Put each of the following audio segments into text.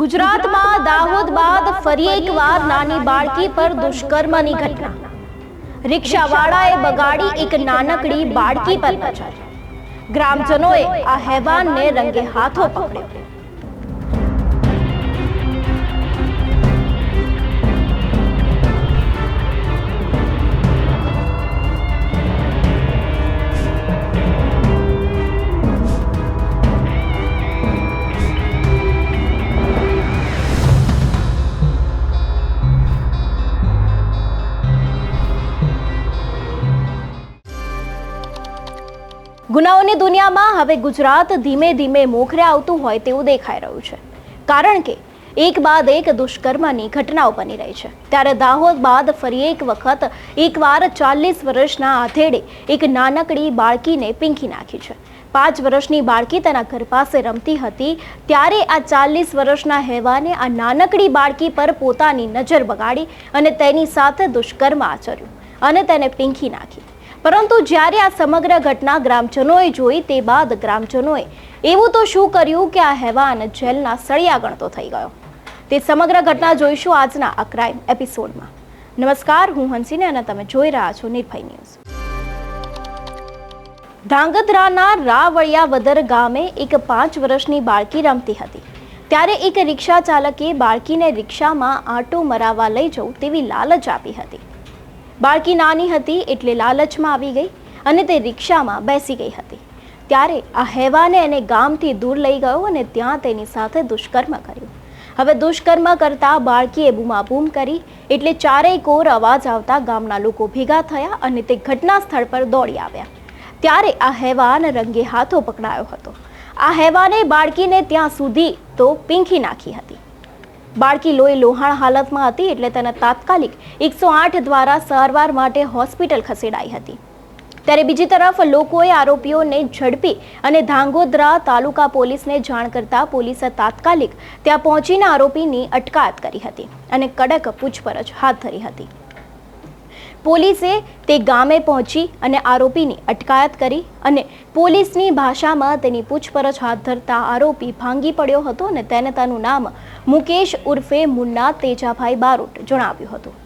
ગુજરાતમાં દાહોદ બાદ ફરી એકવાર નાની બાળકી પર દુષ્કર્મની ઘટના. રિક્ષાવાળાએ બગાડી એક નાનકડી બાળકી પર નજર. ગ્રામજનોએ આ હેવાનને રંગે હાથો પકડ્યો. ગુનાઓની દુનિયામાં હવે ગુજરાત ધીમે ધીમે મોખરે આવતું હોય તેવું દેખાઈ રહ્યું છે. કારણ કે એક બાદ એક દુષ્કર્મની ઘટનાઓ બની રહી છે. ત્યારે દાહોદ બાદ ફરી એક વખત એકવાર ચાલીસ વર્ષના આધેડે એક નાનકડી બાળકીને પીંખી નાખી છે. પાંચ વર્ષની બાળકી તેના ઘર પાસે રમતી હતી. ત્યારે આ ચાલીસ વર્ષના હેવાને આ નાનકડી બાળકી પર પોતાની નજર બગાડી અને તેની સાથે દુષ્કર્મ આચર્યું અને તેને પીંખી નાખી. પરંતુ જ્યારે આ સમગ્ર ઘટના ગ્રામજનોએ જોઈ તે બાદ ગ્રામજનોએ એવું તો શું કર્યું કે આ હેવાન જેલના સળિયા ગણતો થઈ ગયો? તે સમગ્ર ઘટના જોઈશું આજના આ ક્રાઇમ એપિસોડમાં નમસ્કાર, હું હંસીને અને તમે જોઈ રહ્યા છો નિર્ભય ન્યૂઝ. ધાંગધ્રાના રાવળિયાવદર ગામે એક પાંચ વર્ષની બાળકી રમતી હતી. ત્યારે એક રિક્ષા ચાલકે બાળકીને રિક્ષામાં આંટો મરાવવા લઈ જવું તેવી લાલચ આપી હતી. બાળકી નાની હતી એટલે લાલચમાં આવી ગઈ અને તે રિક્ષામાં બેસી ગઈ હતી. ત્યારે આ હેવાને એને ગામથી દૂર લઈ ગયો અને ત્યાં તેની સાથે દુષ્કર્મ કર્યું. હવે દુષ્કર્મ કરતા બાળકીએ બૂમાબૂમ કરી એટલે ચારેય કોર અવાજ આવતા ગામના લોકો ભેગા થયા અને તે ઘટના સ્થળ પર દોડી આવ્યા. ત્યારે આ હેવાન રંગે હાથો પકડાયો હતો. આ હેવાને બાળકીને ત્યાં સુધી તો પીંખી નાખી હતી. બાળકી લોહી લોહાણ હાલતમાં હતી એટલે તેને તાત્કાલિક એકસો આઠ દ્વારા સારવાર માટે હોસ્પિટલ ખસેડાઈ હતી. ત્યારે બીજી તરફ લોકોએ આરોપીઓને ઝડપી અને ધાંગોદરા તાલુકા પોલીસને જાણ કરતા પોલીસે તાત્કાલિક ત્યાં પહોંચીને આરોપીની અટકાયત કરી હતી અને કડક પૂછપરછ હાથ ધરી હતી. પોલીસે તે ગામે પહોંચી અને આરોપીની અટકાયત કરી અને પોલીસની ભાષામાં તેની પૂછપરછ હાથ ધરતા આરોપી ભાંગી પડ્યો હતો અને તેને તેનું નામ મુકેશ ઉર્ફે મુન્ના તેજાભાઈ બારોટ જણાવ્યું હતું.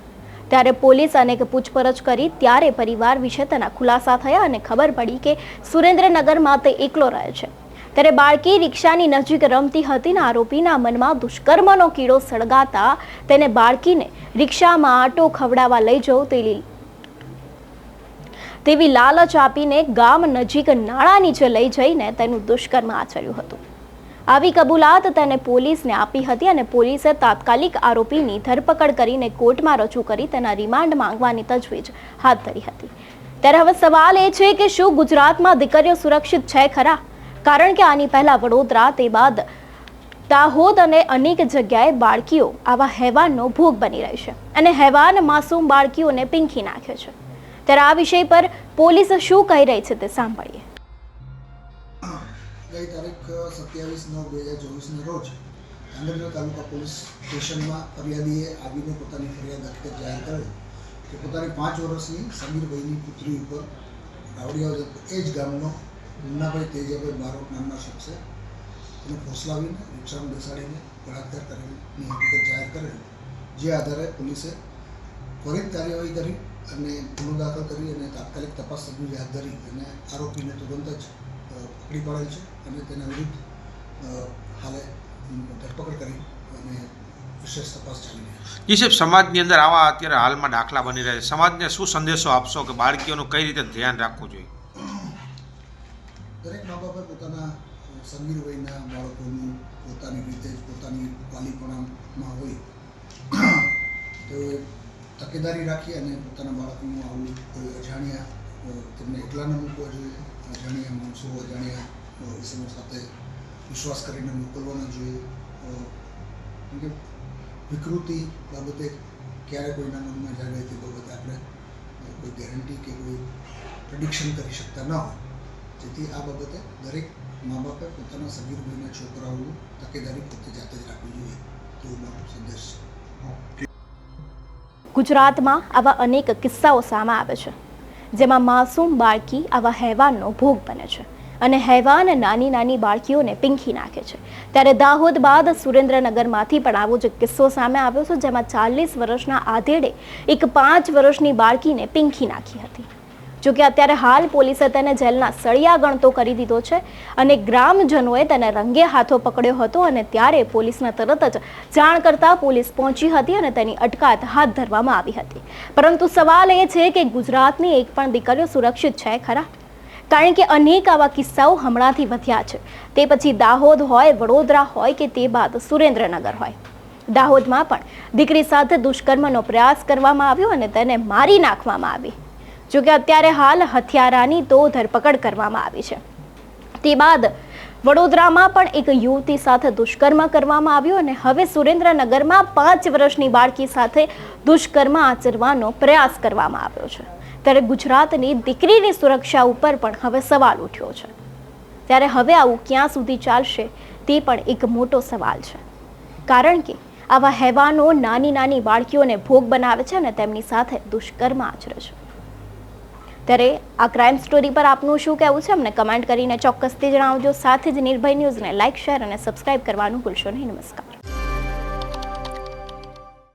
ત્યારે પોલીસ અનેક પૂછપરછ કરી ત્યારે પરિવાર વિશે તેના ખુલાસા થયા અને ખબર પડી કે સુરેન્દ્રનગરમાં તે એકલો રહે છે. ત્યારે બાળકી રિક્ષાની નજીક રમતી હતી આરોપીના મનમાં દુષ્કર્મનો કીડો સળગાતા તેને બાળકીને રિક્ષામાં આટો ખવડાવવા લઈ જવું તેલી તેવી લાલચ આપીને ગામ નજીક નાળા નીચે લઈ જઈને તેનું દુષ્કર્મ આચર્યું હતું. આવી કબૂલાત તેને પોલીસને આપી હતી અને પોલીસે તાત્કાલિક આરોપીની ધરપકડ કરીને કોર્ટમાં રજૂ કરી તેના રિમાન્ડ માંગવાની તજવીજ હાથ ધરી હતી. ત્યારે હવે સવાલ એ છે કે શું ગુજરાતમાં દીકરીઓ સુરક્ષિત છે ખરા? કારણ કે આની પહેલા વડોદરા તે બાદ દાહોદ અને અનેક જગ્યાએ બાળકીઓ આવા હેવાનનો ભોગ બની રહી છે અને હેવાન માસૂમ બાળકીઓને પીંખી નાખે છે. ત્યારે આ વિષય પર પોલીસ શું કહી રહી છે તે સાંભળીએ. ગઈ તારીખ સત્યાવીસ નવ બે હજાર ચોવીસના રોજ આંગણવાડી તાલુકા પોલીસ સ્ટેશનમાં ફરિયાદીએ આવીને પોતાની ફરિયાદ હકીકત જાહેર કરી કે પોતાની પાંચ વર્ષની સમીરભાઈની પુત્રી ઉપર રાવડિયા એ જ ગામનો મુન્નાભાઈ તેજાભાઈ બારોટ નામના શખ્સે એને ફોસલાવીને રિક્ષામાં બેસાડીને, બળાત્કાર કરેલની હકીકત જાહેર કરેલ. જે આધારે પોલીસે ત્વરિત કાર્યવાહી કરી અને ગુનો દાખલ કરી અને તાત્કાલિક તપાસ તજવીજ હાથ ધરી અને આરોપીને તુરંત જ પકડી પાડેલ છે અને તેના વિરુદ્ધ હાલે ધરપકડ કરી અને વિશેષ તપાસ ચાલી જી સાહેબ, સમાજની અંદર આવા અત્યારે હાલમાં દાખલા બની રહ્યા છે. સમાજને શું સંદેશો આપશો કે બાળકીઓનું કઈ રીતે ધ્યાન રાખવું જોઈએ? દરેક મા બાપે પોતાના સગીર વયના બાળકોનું પોતાની રીતે જ પોતાની વાલીપણામાં હોય. તેઓએ તકેદારી રાખી અને પોતાના બાળકનું આવું કોઈ અજાણ્યા તેમને એકલા ન મૂકવા જોઈએ, અજાણ્યા માણસો, અજાણ્યા ઇસમો સાથે વિશ્વાસ કરીને મોકલવા જોઈએ. કેમ કે વિકૃતિ બાબતે ક્યારે કોઈના મનમાં જાગે તે બાબતે આપણે કોઈ ગેરંટી કે કોઈ પ્રિડિક્શન કરી શકતા ન હોય. જેથી આ બાબતે દરેક મા બાપે પોતાના સગીર ભાઈના છોકરાઓનું તકેદારી પોતે જાતે જ રાખવી જોઈએ. તેવો મારો સંદેશ છે. ગુજરાતમાં આવા અનેક કિસ્સાઓ સામે આવે છે, જેમાં માસૂમ બાળકી આવા હેવાનનો ભોગ બને છે અને હેવાન નાની નાની બાળકીઓને પીંખી નાખે છે. ત્યારે દાહોદ બાદ સુરેન્દ્રનગરમાંથી પણ આવો જ કિસ્સો સામે આવ્યો છે, જેમાં ચાલીસ વર્ષના આધેડે એક પાંચ વર્ષની બાળકીને પીંખી નાખી હતી. જોકે અત્યારે હાલ પોલીસે તેને જેલના સળિયા ગણતો કરી દીધો છે અને ગ્રામજનોએ તેને રંગે હાથો પકડ્યો હતો અને ત્યારે પોલીસને તરત જ જાણ કરતા પોલીસ પહોંચી હતી અને તેની અટકાયત હાથ ધરવામાં આવી હતી. પરંતુ સવાલ એ છે કે ગુજરાતની એક પણ દીકરીઓ સુરક્ષિત છે ખરા? કારણ કે અનેક આવા કિસ્સાઓ હમણાંથી વધ્યા છે. તે પછી દાહોદ હોય, વડોદરા હોય કે તે બાદ સુરેન્દ્રનગર હોય. દાહોદમાં પણ દીકરી સાથે દુષ્કર્મનો પ્રયાસ કરવામાં આવ્યો અને તેને મારી નાખવામાં આવી. જોકે અત્યારે હાલ હથિયારાની તો ધરપકડ કરવામાં આવી છે. તે બાદ વડોદરામાં પણ એક યુવતી સાથે દુષ્કર્મ કરવામાં આવ્યો અને હવે સુરેન્દ્રનગરમાં પાંચ વર્ષની બાળકી સાથે દુષ્કર્મ આચરવાનો પ્રયાસ કરવામાં આવ્યો છે. ત્યારે ગુજરાતની દીકરીની સુરક્ષા ઉપર પણ હવે સવાલ ઉઠ્યો છે. ત્યારે હવે આવું ક્યાં સુધી ચાલશે તે પણ એક મોટો સવાલ છે. કારણ કે આવા હેવાનો નાની નાની બાળકીઓને ભોગ બનાવે છે અને તેમની સાથે દુષ્કર્મ આચરે છે. ત્યારે આ ક્રાઇમ સ્ટોરી પર આપનું શું કહેવું છે? અમને કમેન્ટ કરીને ચોક્કસથી જણાવજો. સાથે જ નિર્ભય ન્યૂઝને લાઇક શેર અને સબસ્ક્રાઇબ કરવાનું ભૂલશો નહીં. નમસ્કાર.